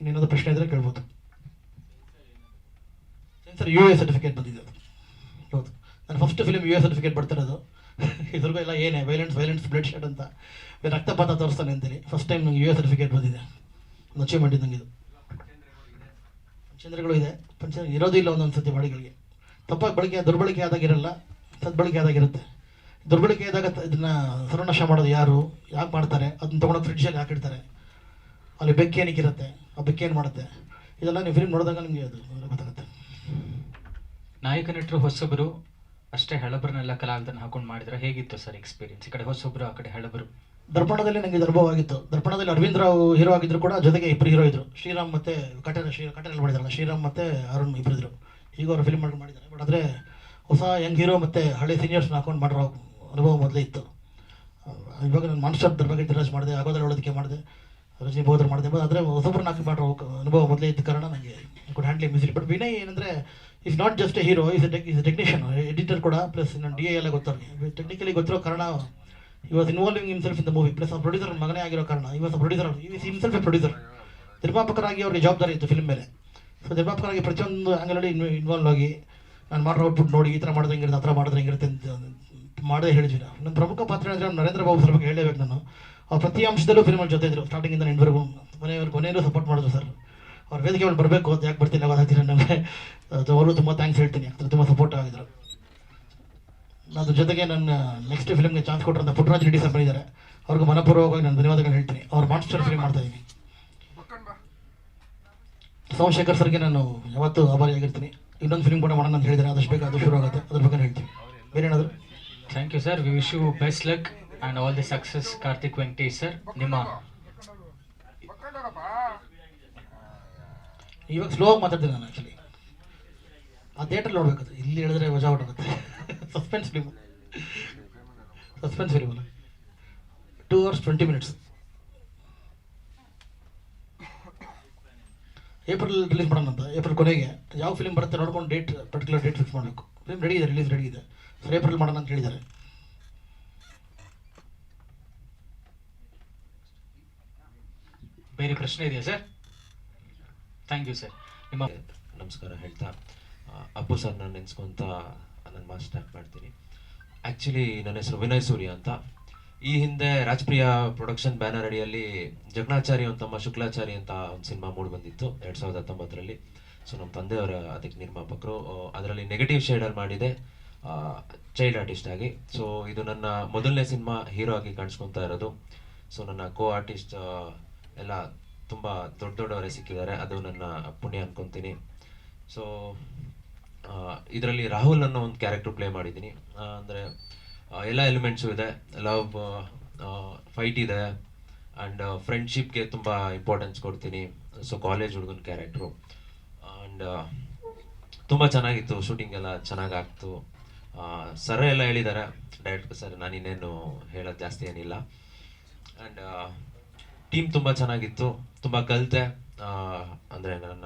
ಇನ್ನೇನಾದ್ರು ಪ್ರಶ್ನೆ ಇದ್ರೆ ಕೇಳ್ಬೋದು. ಸೆನ್ಸರ್ ಯು ಎ ಸರ್ಟಿಫಿಕೇಟ್ ಬಂದಿದೆ ಹೌದು. ನಾನು first film U A certificate ಬರ್ತಿರೋದು. ಇದ್ರಿಗೂ ಎಲ್ಲ ಏನೇ ವೈಲೆನ್ಸ್ ವೈಲೆನ್ಸ್ ಬ್ಲಡ್ ಶೆಡ್ ಅಂತ ರಕ್ತಪಾತ ತೋರಿಸ್ತಾನೆ ಅಂತೇಳಿ ಫಸ್ಟ್ ಟೈಮ್ ನಂಗೆ ಯು ಎ ಸರ್ಟಿಫಿಕೇಟ್ ಬಂದಿದೆ. ಒಂದು ಅಚೀವ್ಮೆಂಟ್ ಇದ್ದಂಗೆ ಇದು. ಪಂಚೇಂದ್ರಗಳು ಇದೆ. ಪಂಚ ಇರೋದಿಲ್ಲ ಒಂದೊಂದು ಸತಿ ಬಾಡಿಗಳಿಗೆ ತಪ್ಪಾಗಿ ಬಳಕೆ, ದುರ್ಬಳಕೆ ಆದಾಗ ಇರಲ್ಲ. ಸದ್ಬಳಕೆ ಆದಾಗ ಇರುತ್ತೆ. ದುರ್ಬಳಕೆ ಆದಾಗ ಇದನ್ನ ಸರ್ವನಾಶ ಮಾಡೋದು ಯಾರು? ಯಾಕೆ ಮಾಡ್ತಾರೆ? ಅದನ್ನ ತೊಗೊಂಡೋಗಿ ಫ್ರಿಡ್ಜಲ್ಲಿ ಹಾಕಿಡ್ತಾರೆ. ಅಲ್ಲಿ ಬೆಕ್ಕೇನಿಕ್ಕಿರುತ್ತೆ ಆ ಬೆಕ್ಕೇನು ಏನು ಮಾಡುತ್ತೆ? ಇದೆಲ್ಲ ನೀವು ಫಿಲ್ಮ್ ನೋಡಿದಾಗ ನಿಮಗೆ ಅದು ಗೊತ್ತಾಗುತ್ತೆ. ನಾಯಕ ನಟರು ಹೊಸಬರು ಅಷ್ಟೇ ಹಳಬರನ್ನೆಲ್ಲ ಕಲಾವಿದನ್ನ ಹಾಕೊಂಡು ಮಾಡಿದ್ರೆ ಹೇಗಿತ್ತು ಸರ್ ಎಕ್ಸ್ಪೀರಿಯನ್ಸ್ ಈ ಕಡೆ ಹೊಸಬ್ರು ಆ ಕಡೆ ಹಳಬರು? ದರ್ಪಣದಲ್ಲಿ ನನಗೆ ಇದು ಅನುಭವ ಆಗಿತ್ತು. ದರ್ಪಣದಲ್ಲಿ ಅರವಿಂದ್ ರಾವ್ ಹೀರೋ ಆಗಿದ್ರು ಕೂಡ ಜೊತೆಗೆ ಇಬ್ಬರು ಹೀರೋ ಇದ್ರು. ಶ್ರೀರಾಮ್ ಮತ್ತೆ ಕಟನ ಶ್ರೀ ಕಟನ ಮಾಡಿದಾರಲ್ಲ ಶ್ರೀರಾಮ್ ಮತ್ತೆ ಅರುಣ್ ಇಬ್ಬರು ಇದ್ರು. ಈಗ ಅವರು ಫಿಲ್ಮ್ ಮಾಡ್ಕೊಂಡು ಮಾಡಿದ್ದಾರೆ. ಬಟ್ ಆದರೆ ಹೊಸ ಯಂಗ್ ಹೀರೋ ಮತ್ತೆ ಹಳೆ ಸೀನಿಯರ್ಸ್ನ ಹಾಕೊಂಡು ಮಾಡಿರೋ ಅನುಭವ ಮೊದಲೇ ಇತ್ತು. ಇವಾಗ ನಾನು ಮಾನ್ಸ್ಟರ್ ಬಗ್ಗೆ ತಿರಾಜ್ ಮಾಡಿದೆ ಆಗೋದ್ರಲ್ಲಿ ಒಳದಕ್ಕೆ ಮಾಡಿದೆ. ರಜನಿ ಬೋಧನೆ ಮಾಡಿದೆ. ಆದರೆ ಹೊಸಬ್ರನ್ನ ನಾಲ್ಕು ಮಾಡಿರೋ ಅನುಭವ ಮೊದಲೇ ಇದ್ದ ಕಾರಣ ನನಗೆ ಕೂಡ ಹ್ಯಾಂಡ್ಲಿ ಮ್ಯೂಸಿಕ್ ಬಟ್ ವಿನಯ್ ಏನಂದರೆ is not just a hero is is technician editor ಕೂಡ. ಪ್ಲಸ್ ನನ್ನ ಡಿ ಎ ಎಲ್ಲ ಗೊತ್ತಾರೆ ಟೆಕ್ನಿಕಲಿ ಗೊತ್ತಿರೋ ಕಾರಣ ಈ was involving himself in the movie plus ಆ ಪ್ರೊಡ್ಯೂಸರ್ ಮಗನೇ ಆಗಿರೋ ಕಾರಣ ಈ was producer is himself a producer ನಿರ್ಮಾಪಕರಾಗಿ ಅವ್ರಿಗೆ ಜವಾಬ್ದಾರಿ ಇತ್ತು ಫಿಲ್ಮ್ ಮೇಲೆ. ಸೊ ನಿರ್ಮಾಪಕರಾಗಿ ಪ್ರತಿಯೊಂದು ಆ್ಯಂಗಲಲ್ಲಿ ಇನ್ವಾಲ್ವ್ ಆಗಿ, ನಾನು ಮಾಡೋ ಔಟ್ಪುಟ್ ನೋಡಿ, ಈ ಥರ ಮಾಡಿದ್ರೆ ಹೆಂಗಿರುತ್ತೆ, ಆ ಥರ ಮಾಡಿದ್ರೆ ಹೆಂಗಿರುತ್ತೆ ಅಂತ ಮಾಡದೇ ಹೇಳಿದ್ವಿ ನಾವು ನನ್ನ ಪ್ರಮುಖ ಪಾತ್ರ ಹೇಳಿದ್ರೆ ನರೇಂದ್ರ ಬಾಬು ಸರ್ ಬಗ್ಗೆ ಹೇಳಬೇಕು ನಾನು. ಅವ್ರು ಪ್ರತಿ ಅಂಶದಲ್ಲೂ ಫಿಲ್ಮಲ್ಲಿ ಜೊತೆ ಇದ್ರು ಸ್ಟಾರ್ಟಿಂಗಿಂದ ಎಂಡ್ವರೆಗೂ. ಕೊನೆಯವ್ರು ಕೊನೆಯಲ್ಲೂ ಸಪೋರ್ಟ್ ಮಾಡಿದ್ರು ಸರ್ ಅವ್ರ ವೇದಿಕೆ ಮೇಲೆ ಬರಬೇಕು ಅಂತ ಯಾಕೆ ಬರ್ತಿಲ್ಲ ಗೊತ್ತಾಗ್ತಿಲ್ಲ ನನಗೆ? ಅದು ಅವರು ತುಂಬ ಥ್ಯಾಂಕ್ಸ್ ಹೇಳ್ತೀನಿ. ಯಾಕಂದ್ರೆ ತುಂಬ ಸಪೋರ್ಟ್ ಆಗಿದ್ರು. ಅದ್ರ ಜೊತೆಗೆ ನನ್ನ ನೆಕ್ಸ್ಟ್ ಫಿಲ್ಮ್ಗೆ ಚಾನ್ಸ್ ಕೊಟ್ಟರಂತ ಪುಟ್ಟರಾಜ್ ರೆಡ್ಡಿ ಸರ್ ಬಂದಿದ್ದಾರೆ. ಅವ್ರಿಗೆ ಮನಪೂರ್ವಕವಾಗಿ ನಾನು ಧನ್ಯವಾದಗಳು ಹೇಳ್ತೀನಿ. ಅವ್ರು ಮಾಸ್ಟರ್ ಫಿಲ್ಮ್ ಮಾಡ್ತಾ ಇದ್ದೀನಿ. ಸೋಮಶೇಖರ್ ಸರ್ಗೆ ನಾನು ಯಾವತ್ತೂ ಆಭಾರಿಯಾಗಿರ್ತೀನಿ. ಇನ್ನೊಂದು ಫಿಲ್ಮ್ ಕೂಡ ಮಾಡೋಣ ಅಂತ ಹೇಳಿದ್ದಾರೆ. ಅದಷ್ಟು ಬೇಗ ಅದು ಶುರು ಆಗುತ್ತೆ. ಅದ್ರ ಬಗ್ಗೆ ಹೇಳ್ತೀನಿ. ಬೇರೆ ಏನಾದರೂ thank you sir we wish you best luck and all the success Karthik Venkatesh sir ನಿಮ್ಮ ಇವಾಗ ಸ್ಲೋ ಆಗಿ ಮಾತಾಡ್ತೀನಿ ನಾನು ಆ್ಯಕ್ಚುಲಿ ಆ ಥಿಯೇಟ್ರಲ್ಲಿ ನೋಡ್ಬೇಕು ಇಲ್ಲಿ ಹೇಳಿದ್ರೆ ವಜಾ ಆಗುತ್ತೆ suspense film suspense film two hours twenty minutes April release ಮಾಡೋಣ ಅಂತ ಏಪ್ರಿಲ್ ಕೊನೆಗೆ. ಯಾವ ಫಿಲ್ಮ್ ಬರುತ್ತೆ ನೋಡ್ಕೊಂಡು ಡೇಟ್ ಪರ್ಟಿಕ್ಯುಲರ್ ಡೇಟ್ ಫಿಕ್ಸ್ ಮಾಡಬೇಕು. ಫಿಲ್ಮ್ ರೆಡಿ ಇದೆ ರಿಲೀಸ್ ರೆಡಿ ಇದೆ. ಸರ್ ಏಪ್ರಿಲ್ ಮಾಡೋಣ ಅಂತ ಹೇಳಿದ್ದಾರೆ. ಬೇರೆ ಪ್ರಶ್ನೆ ಇದೆಯಾ ಸರ್? ಥ್ಯಾಂಕ್ ಯು ಸರ್ ನಿಮ್ಮ ನಮಸ್ಕಾರ, ಹೇಳ್ತಾ. ಅಪ್ಪು ಸರ್, ನಾನು ನೆನೆಸ್ಕೊಂತ ನನ್ನ ಮಾತು ಸ್ಟಾರ್ಟ್ ಮಾಡ್ತೀನಿ. ಆ್ಯಕ್ಚುಲಿ ನನ್ನ ಹೆಸರು ವಿನಯ್ ಸೂರ್ಯ ಅಂತ. ಈ ಹಿಂದೆ ರಾಜಪ್ರಿಯ ಪ್ರೊಡಕ್ಷನ್ ಬ್ಯಾನರ್ ಅಡಿಯಲ್ಲಿ ಜಗಣಾಚಾರಿ ನಮ್ಮ ಶುಕ್ಲಾಚಾರಿ ಅಂತ ಒಂದು ಸಿನಿಮಾ ಮೂಡಿ ಬಂದಿತ್ತು, ಎರಡು ಸಾವಿರದ ಹತ್ತೊಂಬತ್ತರಲ್ಲಿ. ಸೊ ನಮ್ಮ ತಂದೆಯವರ ಅದಕ್ಕೆ ನಿರ್ಮಾಪಕರು. ಅದರಲ್ಲಿ ನೆಗೆಟಿವ್ ಶೇಡರ್ ಮಾಡಿದೆ. ಚೈಲ್ಡ್ ಆರ್ಟಿಸ್ಟ್ ಆಗಿ. ಸೊ ಇದು ನನ್ನ ಮೊದಲನೇ ಸಿನಿಮಾ ಹೀರೋ ಆಗಿ ಕಾಣಿಸ್ಕೊತಾ ಇರೋದು. ಸೊ ನನ್ನ ಕೋ ಆರ್ಟಿಸ್ಟ್ ಎಲ್ಲ ತುಂಬ ದೊಡ್ಡ ದೊಡ್ಡವರೇ ಸಿಕ್ಕಿದ್ದಾರೆ. ಅದು ನನ್ನ ಪುಣ್ಯ ಅನ್ಕೊತೀನಿ. ಸೊ ಇದರಲ್ಲಿ ರಾಹುಲ್ ಅನ್ನೋ ಒಂದು ಕ್ಯಾರೆಕ್ಟರ್ ಪ್ಲೇ ಮಾಡಿದ್ದೀನಿ. ಅಂದರೆ ಎಲ್ಲ ಎಲಿಮೆಂಟ್ಸು ಇದೆ. ಲವ್ ಫೈಟ್ ಇದೆ. ಆ್ಯಂಡ್ ಫ್ರೆಂಡ್ಶಿಪ್ಗೆ ತುಂಬ ಇಂಪಾರ್ಟೆನ್ಸ್ ಕೊಡ್ತೀನಿ. ಸೊ ಕಾಲೇಜ್ ಹುಡುಗನ ಕ್ಯಾರೆಕ್ಟ್ರು ಆ್ಯಂಡ್ ತುಂಬ ಚೆನ್ನಾಗಿತ್ತು. ಶೂಟಿಂಗ್ ಎಲ್ಲ ಚೆನ್ನಾಗಿ ಆಗ್ತು. ಸರ್ ಎಲ್ಲ ಹೇಳಿದ್ದಾರೆ ಡೈರೆಕ್ಟರ್ ಸರ್ ನಾನು ಇನ್ನೇನು ಹೇಳೋದು ಜಾಸ್ತಿ ಏನಿಲ್ಲ. ಆ್ಯಂಡ್ ಟೀಮ್ ತುಂಬ ಚೆನ್ನಾಗಿತ್ತು. ತುಂಬ ಕಲಿತೆ. ಅಂದರೆ ನನ್ನ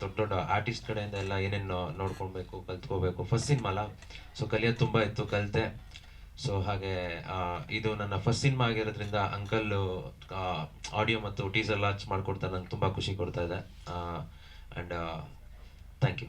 ದೊಡ್ಡ ದೊಡ್ಡ ಆರ್ಟಿಸ್ಟ್ ಕಡೆಯಿಂದ ಎಲ್ಲ ಏನೇನು ನೋಡ್ಕೊಳ್ಬೇಕು ಕಲ್ತ್ಕೋಬೇಕು ಫಸ್ಟ್ ಸಿನಿಮಾ ಅಲ್ಲ. ಸೊ ಕಲಿಯೋದು ತುಂಬ ಇತ್ತು, ಕಲಿತೆ. ಸೊ ಹಾಗೆ ಇದು ನನ್ನ ಫಸ್ಟ್ ಸಿನಿಮಾ ಆಗಿರೋದ್ರಿಂದ ಅಂಕಲ್ ಆಡಿಯೋ ಮತ್ತು ಟೀಸರ್ ಲಾಂಚ್ ಮಾಡಿಕೊಡ್ತಾ ನಂಗೆ ತುಂಬ ಖುಷಿ ಕೊಡ್ತಾ ಇದೆ. And thank you